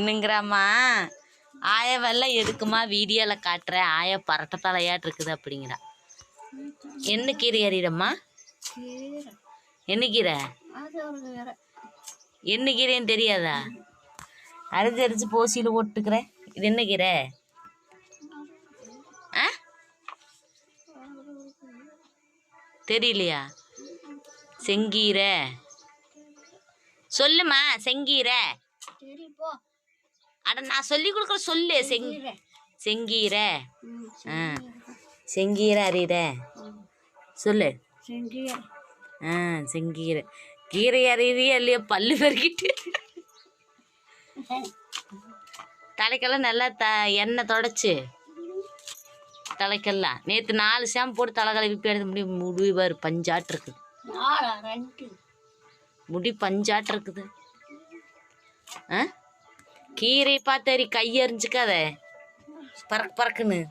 என்னங்கிறாம்மா ஆயவெல்லாம் எதுக்குமா வீடியோவில் காட்டுற? ஆய பரட்ட தலையாட்டு இருக்குது அப்படிங்கிறா. என்ன கீரை அறியிடம்மா என்ன கீரை? என்ன கீரைன்னு தெரியாதா? அரிஞ்சு அரிஞ்சு போசியில் ஓட்டுக்கிறேன் இது என்ன கீரை? ஆ? தெரியலையா? செங்கீரை. சொல்லுமா செங்கீரை. போ. அட நான் சொல்லி கொடுக்குற சொல்லு. செங் கீரை செங்கீரை. ஆ. செங்கீரை. அறியிற சொல்லு. ஆ செங்கீரை. கீரை அறியறியா இல்லையா பல்லு பெருக்கிட்டு தலைக்கெல்லாம் நல்லா த எண்ணெய் தொடச்சி. தலைக்கெல்லாம். நேற்று நாலு ஷாம்பு போட்டு தலை கழுவி எடுத்து முடி முடி பாரு பஞ்சாட்டு இருக்குது முடி பஞ்சாட்டு இருக்குது ஆ? கீரை பார்த்தரி கையறிஞ்சுக்காத. பறக்கு பறக்குன்னு.